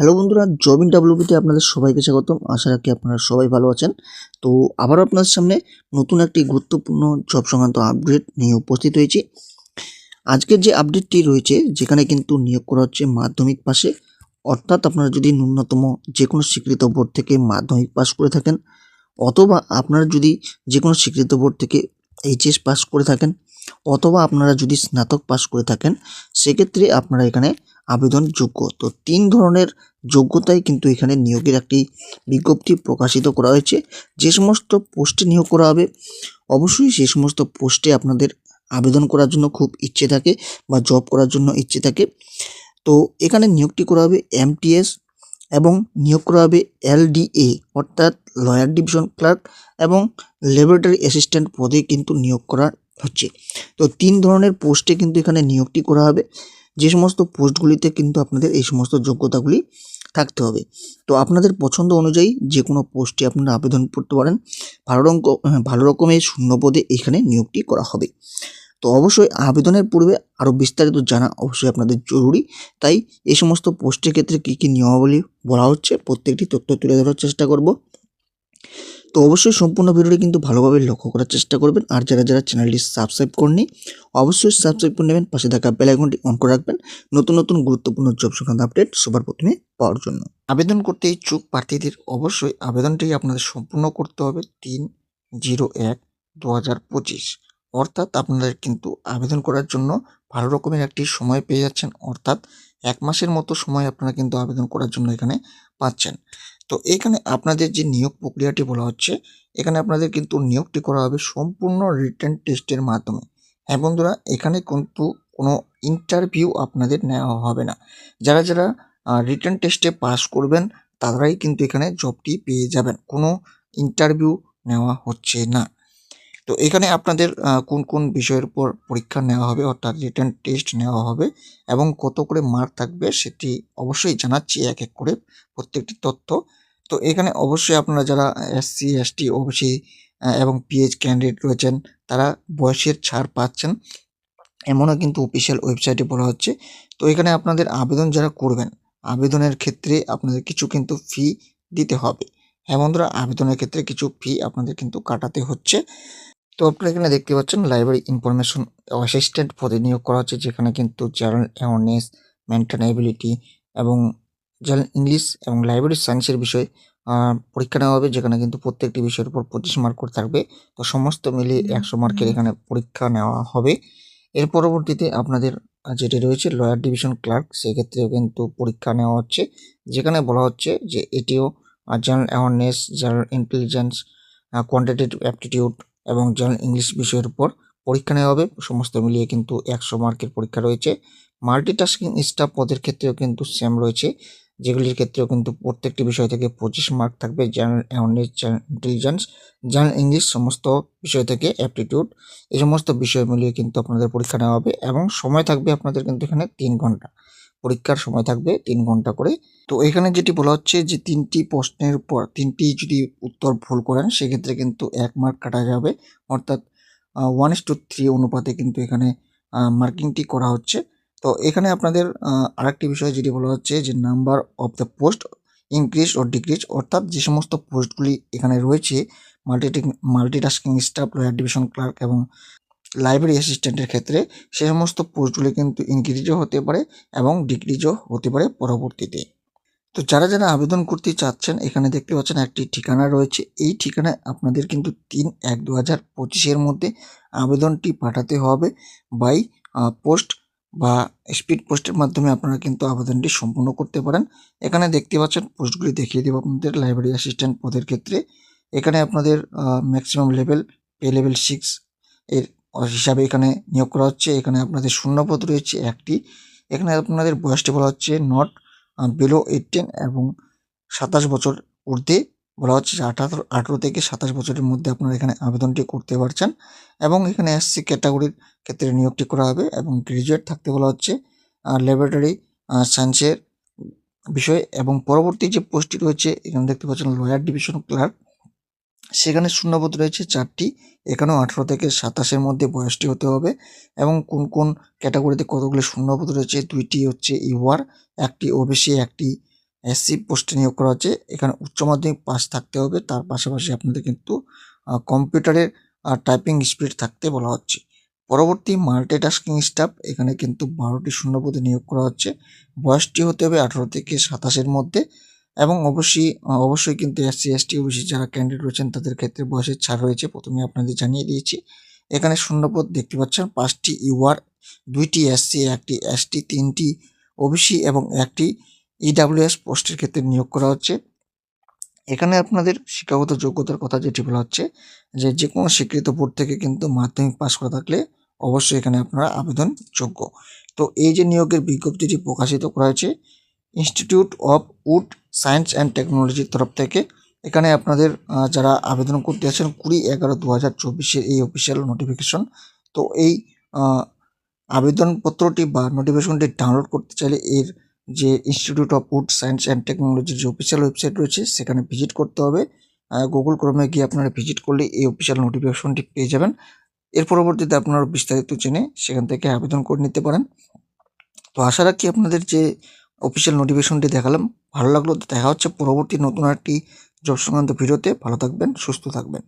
Hello বন্ধুরা জবিন ডাব্লিউবিতে আপনাদের সবাইকে স্বাগতম। আশা রাখি আপনারা সবাই ভালো আছেন। তো আবারও আপনাদের সামনে নতুন একটি গুরুত্বপূর্ণ জব সংক্রান্ত আপডেট নিয়ে উপস্থিত হয়েছি। আজকের যে আপডেটটি রয়েছে, যেখানে কিন্তু নিয়োগ করা হচ্ছে মাধ্যমিক পাশে। অর্থাৎ আপনারা যদি ন্যূনতম যে কোনো স্বীকৃত বোর্ড থেকে মাধ্যমিক পাস করে থাকেন, অথবা আপনারা যদি যে কোনো স্বীকৃত বোর্ড থেকে এইচএস পাস করে থাকেন, অথবা আপনারা যদি স্নাতক পাস করে থাকেন, সেক্ষেত্রে আপনারা এখানে আবেদন যোগ্য তো তিন ধরনের যোগ্যতায় কিন্তু এখানে নিয়োগের একটি বিজ্ঞপ্তি প্রকাশিত করা হয়েছে। যে সমস্ত পোস্টে নিয়োগ করা হবে, অবশ্যই সেই সমস্ত পোস্টে আপনাদের আবেদন করার জন্য খুব ইচ্ছে থাকে বা জব করার জন্য ইচ্ছে থাকে। তো এখানে নিয়োগটি করা হবে এমটিএস এবং নিয়োগ করা হবে এলডিএ, অর্থাৎ লয়ার ডিভিশন ক্লার্ক এবং ল্যাবরেটরি অ্যাসিস্ট্যান্ট পদে কিন্তু নিয়োগ করা হচ্ছে। তো তিন ধরনের পোস্টে কিন্তু এখানে নিয়োগটি করা হবে। যে সমস্ত পোস্টগুলিতে কিন্তু আপনাদের এই সমস্ত যোগ্যতাগুলি থাকতে হবে। তো আপনাদের পছন্দ অনুযায়ী যে কোনো পোস্টে আপনারা আবেদন করতে পারেন। ভালো রকম ভালো রকমের শূন্য পদে এখানে নিয়োগটি করা হবে। তো অবশ্যই আবেদনের পূর্বে আরও বিস্তারিত জানা অবশ্যই আপনাদের জরুরি। তাই এই সমস্ত পোস্টের ক্ষেত্রে কী কী নিয়মাবলী বলা হচ্ছে, প্রত্যেকটি তথ্য তুলে ধরার চেষ্টা করব। তো অবশ্যই সম্পূর্ণ ভিডিওটি কিন্তু ভালোভাবে লক্ষ্য করার চেষ্টা করবেন। আর যারা যারা চ্যানেলটি সাবস্ক্রাইব করেনি অবশ্যই সাবস্ক্রাইব করে নেবেন, পাশে থাকা বেল আইকনটি অন করে রাখবেন। নতুন নতুন গুরুত্বপূর্ণ জব সংক্রান্ত আপডেট সবার প্রথমে পাওয়ার জন্য। আবেদন করতে ইচ্ছুক প্রার্থীদের অবশ্যই আবেদনটি আপনাদের সম্পূর্ণ করতে হবে তিন জিরো এক দু হাজার পঁচিশ। অর্থাৎ আপনাদের কিন্তু আবেদন করার জন্য ভালো রকমের একটি সময় পেয়ে যাচ্ছেন। অর্থাৎ এক মাসের মতো সময় আপনারা কিন্তু আবেদন করার জন্য এখানে পাচ্ছেন। তো এখানে আপনাদের যে নিয়োগ প্রক্রিয়াটি বলা হচ্ছে, এখানে আপনাদের কিন্তু নিয়োগটি করা হবে সম্পূর্ণ রিটার্ন টেস্টের মাধ্যমে। হ্যাঁ বন্ধুরা, এখানে কিন্তু কোনো ইন্টারভিউ আপনাদের নেওয়া হবে না। যারা যারা রিটার্ন টেস্টে পাস করবেন, তারাই কিন্তু এখানে জবটি পেয়ে যাবেন। কোনো ইন্টারভিউ নেওয়া হচ্ছে না। তো এখানে আপনাদের কোন কোন বিষয়ের উপর পরীক্ষা নেওয়া হবে, অর্থাৎ রিটার্ন টেস্ট নেওয়া হবে এবং কত করে মার্ক থাকবে, সেটি অবশ্যই জানাচ্ছি এক এক করে প্রত্যেকটি তথ্য। তো এখানে অবশ্যই আপনারা যারা এসসি এসটি ওবিসি এবং পিএইচ ক্যান্ডিডেট রয়েছেন, তারা বয়সের ছাড় পাচ্ছেন। এমনও কিন্তু অফিসিয়াল ওয়েবসাইটে বলা হচ্ছে। তো এখানে আপনাদের আবেদন যারা করবেন, আবেদনের ক্ষেত্রে আপনাদের কিছু কিন্তু ফি দিতে হবে। হ্যাঁ বন্ধুরা, আবেদনের ক্ষেত্রে কিছু ফি আপনাদের কিন্তু কাটাতে হচ্ছে। তো আপনারা এখানে দেখতে পাচ্ছেন লাইব্রেরি ইনফরমেশন অ্যাসিস্ট্যান্ট পদে নিয়োগ করা হচ্ছে, যেখানে কিন্তু জার্নাল অ্যাওয়ারনেস মেনটেনেবিলিটি এবং জার্নাল ইংলিশ এবং লাইব্রেরি সায়েন্সের বিষয় পরীক্ষা নেওয়া হবে যেখানে কিন্তু প্রত্যেকটি বিষয়ের উপর পঁচিশ মার্ক করে থাকবে। তো সমস্ত মিলিয়ে একশো মার্কের এখানে পরীক্ষা নেওয়া হবে। এর পরবর্তীতে আপনাদের যেটি রয়েছে লয়ার ডিভিশন ক্লার্ক সেক্ষেত্রেও কিন্তু পরীক্ষা নেওয়া হচ্ছে। যেখানে বলা হচ্ছে যে এটিও general awareness general intelligence quantitative aptitude এবং জার্নাল ইংলিশ বিষয়ের উপর পরীক্ষা নেওয়া হবে। সমস্ত মিলিয়ে কিন্তু একশো মার্কের পরীক্ষা রয়েছে। মাল্টিটাস্কিং স্টাফ পদের ক্ষেত্রেও কিন্তু সেম রয়েছে। যেগুলির ক্ষেত্রেও কিন্তু প্রত্যেকটি বিষয় থেকে পঁচিশ মার্ক থাকবে general awareness intelligence general English সমস্ত বিষয় থেকে অ্যাপটিটিউড এই সমস্ত বিষয় মিলিয়ে কিন্তু আপনাদের পরীক্ষা নেওয়া হবে এবং সময় থাকবে আপনাদের কিন্তু এখানে তিন ঘণ্টা। পরীক্ষার সময় থাকবে তিন ঘণ্টা করে। তো এখানে যেটি বলা হচ্ছে যে তিনটি প্রশ্নের পর তিনটি যদি উত্তর ভুল করেন, সেক্ষেত্রে কিন্তু এক মার্ক কাটা যাবে। অর্থাৎ ওয়ান ইস টু থ্রি অনুপাতে কিন্তু এখানে মার্কিংটি করা হচ্ছে। তো এখানে আপনাদের আরেকটি বিষয় যেটি বলা হচ্ছে যে number of the post increase O decrease অর্থাৎ যে সমস্ত পোস্টগুলি এখানে রয়েছে multi multitasking staff lower division clerk এবং লাইব্রেরি অ্যাসিস্ট্যান্টের ক্ষেত্রে সে সমস্ত পোস্টগুলি কিন্তু ইনক্রিজও হতে পারে এবং ডিক্রিজও হতে পারে পরবর্তীতে। তো যারা যারা আবেদন করতে চাচ্ছেন, এখানে দেখতে পাচ্ছেন একটি ঠিকানা রয়েছে। এই ঠিকানায় আপনাদের কিন্তু তিন এক দু হাজার পঁচিশের মধ্যে আবেদনটি পাঠাতে হবে বাই পোস্ট বা স্পিড পোস্টের মাধ্যমে আপনারা কিন্তু আবেদনটি সম্পূর্ণ করতে পারেন। এখানে দেখতে পাচ্ছেন পোস্টগুলি দেখিয়ে দেবো আপনাদের লাইব্রেরি অ্যাসিস্ট্যান্ট পদের ক্ষেত্রে। এখানে আপনাদের maximum level pay level six এর হিসাবে এখানে নিয়োগ করা হচ্ছে। এখানে আপনাদের শূন্যপদ রয়েছে একটি। এখানে আপনাদের বয়সটি বলা হচ্ছে নট বিলো এইটিন এবং সাতাশ বছর ঊর্ধ্বে। বলা হচ্ছে যে আঠারো, আঠেরো থেকে সাতাশ বছরের মধ্যে আপনারা এখানে আবেদনটি করতে পারছেন এবং এখানে এসসি ক্যাটাগরির ক্ষেত্রে নিয়োগটি করা হবে এবং গ্রাজুয়েট থাকতে বলা হচ্ছে। ল্যাবরেটরি সায়েন্সের বিষয়ে এবং পরবর্তী যে পোস্টটি রয়েছে, এখানে দেখতে পাচ্ছেন লয়ার ডিভিশন ক্লার্ক। সেখানে শূন্যপদ রয়েছে চারটি, এখানেও আঠেরো থেকে সাতাশের মধ্যে বয়সটি হতে হবে এবং কোন কোন ক্যাটাগরিতে কতগুলো শূন্যপদ রয়েছে, দুইটি হচ্ছে ইউআর একটি ওবিসি, একটি এসসি পোস্টে নিয়োগ করা হচ্ছে। এখানে উচ্চ মাধ্যমিক পাস থাকতে হবে। তার পাশাপাশি আপনাদের কিন্তু কম্পিউটারের টাইপিং স্পিড থাকতে বলা হচ্ছে। পরবর্তী মাল্টিটাস্কিং স্টাফ এখানে কিন্তু বারোটি শূন্যপদে নিয়োগ করা হচ্ছে। বয়সটি হতে হবে আঠারো থেকে সাতাশের মধ্যে এবং অবশ্যই অবশ্যই কিন্তু এসসি এসটি ওবিসি যারা ক্যান্ডিডেট রয়েছেন, তাদের ক্ষেত্রে বয়সের ছাড় রয়েছে। প্রথমে আপনাদের জানিয়ে দিয়েছি। এখানে শূন্যপদ দেখতে পাচ্ছেন। পাঁচটি ইউআর, দুইটি এসসি একটি এসটি তিনটি ওবিসি এবং একটি ইডাব্লিউএস পোস্টের ক্ষেত্রে নিয়োগ করা হচ্ছে। এখানে আপনাদের শিক্ষাগত যোগ্যতার কথা যেটি বলা হচ্ছে যে যে কোনো স্বীকৃত বোর্ড থেকে কিন্তু মাধ্যমিক পাস করা থাকলে অবশ্যই এখানে আপনারা আবেদন যোগ্য। তো এই যে নিয়োগের বিজ্ঞপ্তিটি প্রকাশিত করা হয়েছে institute of wood science and টেকনোলজির তরফ থেকে এখানে আপনাদের যারা আবেদন করতে আছেন কুড়ি এগারো দু হাজার চব্বিশের এই অফিসিয়াল নোটিফিকেশন তো এই আবেদনপত্রটি বা নোটিফিকেশনটি ডাউনলোড করতে চাইলে এর যে institute of wood science and টেকনোলজির যে অফিসিয়াল ওয়েবসাইট রয়েছে, সেখানে ভিজিট করতে হবে। গুগল ক্রমে গিয়ে আপনারা ভিজিট করলে এই অফিসিয়াল নোটিফিকেশনটি পেয়ে যাবেন। এর পরবর্তীতে আপনারা বিস্তারিত জেনে সেখান থেকে আবেদন করে নিতে পারেন। তো আশা রাখি আপনাদের যে অফিসিয়াল নোটিফিকেশনটি দেখালাম, ভালো লাগল। দেখা হচ্ছে পরবর্তী নতুন একটি জব সংক্রান্ত ভিডিওতে। ভালো থাকবেন, সুস্থ থাকবেন।